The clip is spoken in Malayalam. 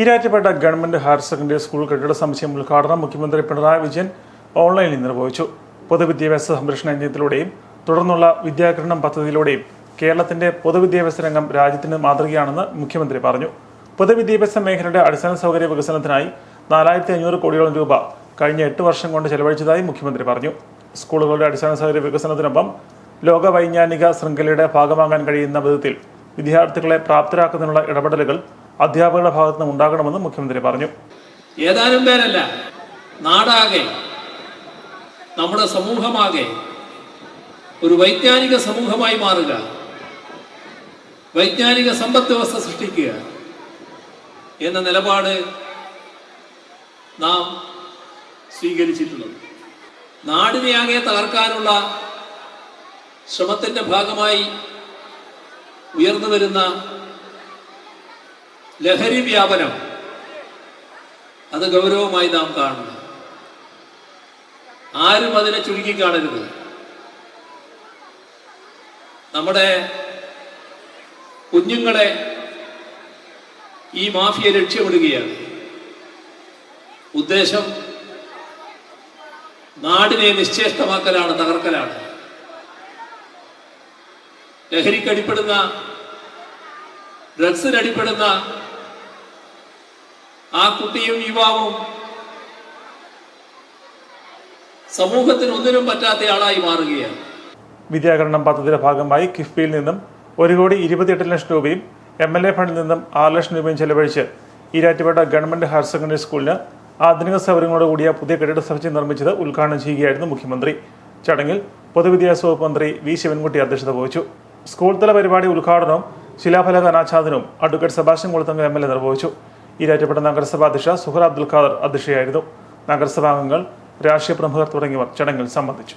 Erattupetta government higher secondary school കെട്ടിട സമുച്ചയം ഉദ്ഘാടനം മുഖ്യമന്ത്രി പിണറായി വിജയൻ ഓൺലൈനിൽ നിർവഹിച്ചു. പൊതുവിദ്യാഭ്യാസ സംരക്ഷണ യജ്ഞത്തിലൂടെയും തുടർന്നുള്ള വിദ്യാകരണം പദ്ധതിയിലൂടെയും കേരളത്തിന്റെ പൊതുവിദ്യാഭ്യാസ രംഗം രാജ്യത്തിന് മാതൃകയാണെന്ന് മുഖ്യമന്ത്രി പറഞ്ഞു. പൊതുവിദ്യാഭ്യാസ മേഖലയുടെ അടിസ്ഥാന സൗകര്യ വികസനത്തിനായി നാലായിരത്തി അഞ്ഞൂറ് കോടിയോളം രൂപ കഴിഞ്ഞ എട്ട് വർഷം കൊണ്ട് ചെലവഴിച്ചതായി മുഖ്യമന്ത്രി പറഞ്ഞു. സ്കൂളുകളുടെ അടിസ്ഥാന സൗകര്യ വികസനത്തിനൊപ്പം ലോക വൈജ്ഞാനിക ശൃംഖലയുടെ ഭാഗമാകാൻ കഴിയുന്ന വിധത്തിൽ വിദ്യാർത്ഥികളെ പ്രാപ്തരാക്കുന്നതിനുള്ള ഇടപെടലുകൾ അധ്യാപകരുടെ ഭാഗത്തു നിന്ന് ഉണ്ടാകണമെന്ന് മുഖ്യമന്ത്രി പറഞ്ഞു. ഏതാനും പേരല്ല നാടാകെ നമ്മുടെ സമൂഹമാകെ ഒരു വൈജ്ഞാനിക സമൂഹമായി മാറുക വൈജ്ഞാനിക സമ്പദ് വ്യവസ്ഥ സൃഷ്ടിക്കുക എന്ന നിലപാട് നാം സ്വീകരിച്ചിട്ടുള്ളത്. നാടിനെയാകെ തകർക്കാനുള്ള ശ്രമത്തിന്റെ ഭാഗമായി ഉയർന്നു വരുന്ന ലഹരി വ്യാപനം. അത് ഗൗരവമായി നാം കാണണം ആരും അതിനെ ചുരുക്കി കാണരുത് നമ്മുടെ കുഞ്ഞുങ്ങളെ ഈ മാഫിയ ലക്ഷ്യമിടുകയാണ്. ഉദ്ദേശം നാടിനെ നിശ്ചേഷ്ടമാക്കലാണ് തകർക്കലാണ്. ലഹരിക്കടിപ്പെടുന്ന ഡ്രഗ്സിനടിപ്പെടുന്ന ആ കുട്ടിയും യുവാവും സമൂഹത്തിന് ഒന്നിനും പറ്റാത്ത ആളായി മാറുകയാണ്. വിദ്യാകരണം പദ്ധതിയുടെ ഭാഗമായി കിഫ്ബിയിൽ നിന്നും ഒരു കോടി ഇരുപത്തിയെട്ട് ലക്ഷം രൂപയും എം എൽ എ ഫണ്ടിൽ നിന്നും ആറ് ലക്ഷം രൂപയും ചെലവഴിച്ച് ഈരാറ്റുപേട്ട ഗവൺമെന്റ് ഹയർ സെക്കൻഡറി സ്കൂളിന് ആധുനിക സൗകര്യങ്ങളോട് കൂടിയ പുതിയ കെട്ടിട സമുച്ചയം നിർമ്മിച്ചത് ഉദ്ഘാടനം ചെയ്യുകയായിരുന്നു മുഖ്യമന്ത്രി. ചടങ്ങിൽ പൊതുവിദ്യാഭ്യാസ വകുപ്പ് മന്ത്രി വി ശിവൻകുട്ടി അധ്യക്ഷത വഹിച്ചു. സ്കൂൾ തല പരിപാടി ഉദ്ഘാടനവും ശിലാഫലക അനാച്ഛാദനവും advocate Sebastian Kulathunkal M L A നിർവഹിച്ചു. ഈരാറ്റുപേട്ട നഗരസഭാ അധ്യക്ഷ സുഹറ അബ്ദുൽ ഖാദർ അധ്യക്ഷയായിരുന്നു. നഗരസഭാംഗങ്ങൾ രാഷ്ട്രീയ പ്രമുഖർ തുടങ്ങിയവർ ചടങ്ങിൽ സംബന്ധിച്ചു.